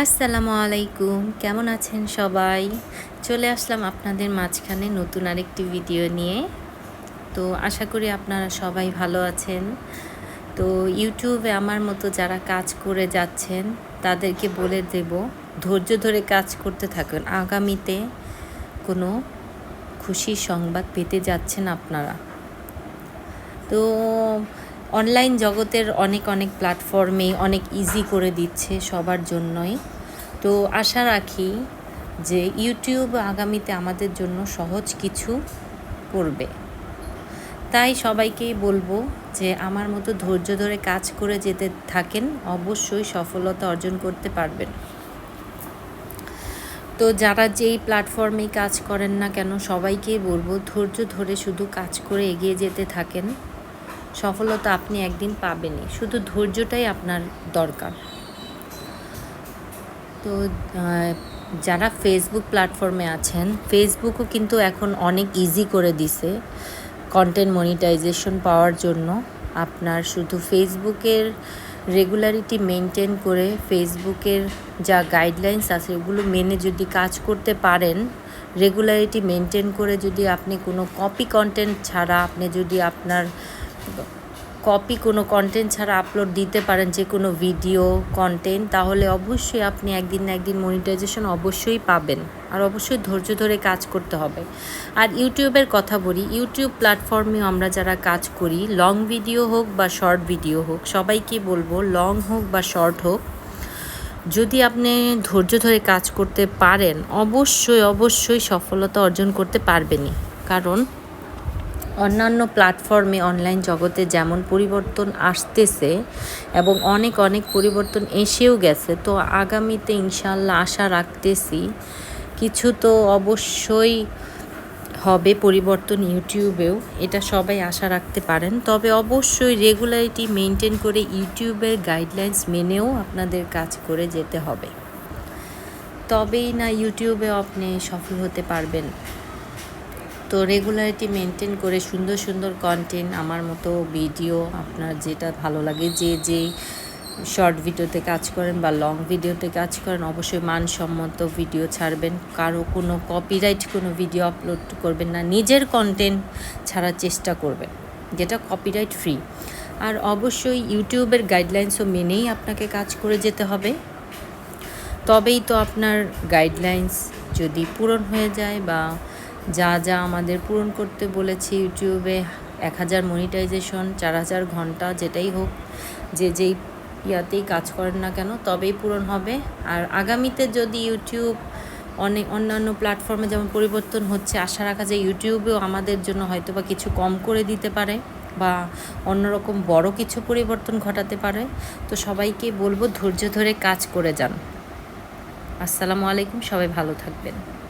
আসসালামু আলাইকুম কেমন আছেন সবাই? চলে আসলাম আপনাদের মাঝখানে নতুন আরেকটি ভিডিও নিয়ে। তো আশা করি আপনারা সবাই ভালো আছেন। তো ইউটিউবে আমার মতো যারা কাজ করে যাচ্ছেন, তাদেরকে বলে দেব, ধৈর্য ধরে কাজ করতে থাকুন। আগামীতে কোনো খুশির সংবাদ পেতে যাচ্ছেন আপনারা। তো অনলাইন জগতের অনেক অনেক প্ল্যাটফর্মে অনেক ইজি করে দিচ্ছে সবার জন্যই। তো আশা রাখি যে ইউটিউব আগামীতে আমাদের জন্য সহজ কিছু করবে। তাই সবাইকেই বলব যে আমার মতো ধৈর্য ধরে কাজ করে যেতে থাকেন, অবশ্যই সফলতা অর্জন করতে পারবেন। তো যারা যেই প্ল্যাটফর্মে কাজ করেন না কেন, সবাইকেই বলব ধৈর্য ধরে শুধু কাজ করে এগিয়ে যেতে থাকেন। সফলতা আপনি একদিন পাবেনই। শুধু ধৈর্যটাই আপনার দরকার। তো যারা ফেসবুক প্ল্যাটফর্মে আছেন ফেসবুকও কিন্তু এখন অনেক ইজি করে দিছে কন্টেন্ট মনিটাইজেশন পাওয়ার জন্য। আপনার শুধু ফেসবুকের রেগুলারিটি মেনটেন করে ফেসবুকের যা গাইডলাইন্স আছে, ওগুলো মেনে যদি কাজ করতে পারেন রেগুলারিটি মেনটেন করে যদি আপনি কোনো কপি কন্টেন্ট ছাড়া আপনি যদি আপনার কপি কোনো কন্টেন্ট ছাড়া আপলোড দিতে পারেন, যে কোনো ভিডিও কন্টেন্ট তাহলে অবশ্যই আপনি একদিন না একদিন মনিটাইজেশন অবশ্যই পাবেন। আর অবশ্যই ধৈর্য ধরে কাজ করতে হবে। আর ইউটিউবের কথা বলি ইউটিউব প্ল্যাটফর্মে আমরা যারা কাজ করি লং ভিডিও হোক বা শর্ট ভিডিও হোক, সবাইকে বলব লং হোক বা শর্ট হোক, যদি আপনি ধৈর্য ধরে কাজ করতে পারেন, অবশ্যই অবশ্যই সফলতা অর্জন করতে পারবেনই। কারণ অন্যান্য প্ল্যাটফর্মে অনলাইন জগতে যেমন পরিবর্তন আসতেছে এবং অনেক অনেক পরিবর্তন এসেও গেছে, তো আগামীতে ইনশাল্লাহ আশা রাখতেছি। কিছু তো অবশ্যই হবে পরিবর্তন ইউটিউবেও, এটা সবাই আশা রাখতে পারেন। তবে অবশ্যই রেগুলারিটি মেনটেন করে ইউটিউবের গাইডলাইন্স মেনেও আপনাদের কাজ করে যেতে হবে। তবেই না ইউটিউবে আপনি সফল হতে পারবেন। তো রেগুলারিটি মেনটেন করে সুন্দর সুন্দর কন্টেন্ট আমার মতো ভিডিও আপনার যেটা ভালো লাগে, যে যে শর্ট ভিডিওতে কাজ করেন বা লং ভিডিওতে কাজ করেন, অবশ্যই মানসম্মত ভিডিও ছাড়বেন। কারও কোনো কপিরাইট কোনো ভিডিও আপলোড করবেন না, নিজের কন্টেন্ট ছাড়ার চেষ্টা করবেন, যেটা কপিরাইট ফ্রি আর অবশ্যই ইউটিউবের গাইডলাইন্সও মেনেই আপনাকে কাজ করে যেতে হবে। তবেই তো আপনার গাইডলাইন্স যদি পূরণ হয়ে যায় বা যা যা আমাদের পূরণ করতে বলেছি ইউটিউবে, এক হাজার মনিটাইজেশন চার হাজার ঘণ্টা, যেটাই হোক, যে যেই ইয়াতেই কাজ করেন না কেন, তবেই পূরণ হবে। আর আগামীতে যদি ইউটিউব অনেক অন্যান্য প্ল্যাটফর্মে যেমন পরিবর্তন হচ্ছে, আশা রাখা যায় ইউটিউবেও আমাদের জন্য হয়তো বা কিছু কম করে দিতে পারে বা অন্যরকম বড় কিছু পরিবর্তন ঘটাতে পারে। তো সবাইকে বলব ধৈর্য ধরে কাজ করে যান। আসসালামু আলাইকুম, সবাই ভালো থাকবেন।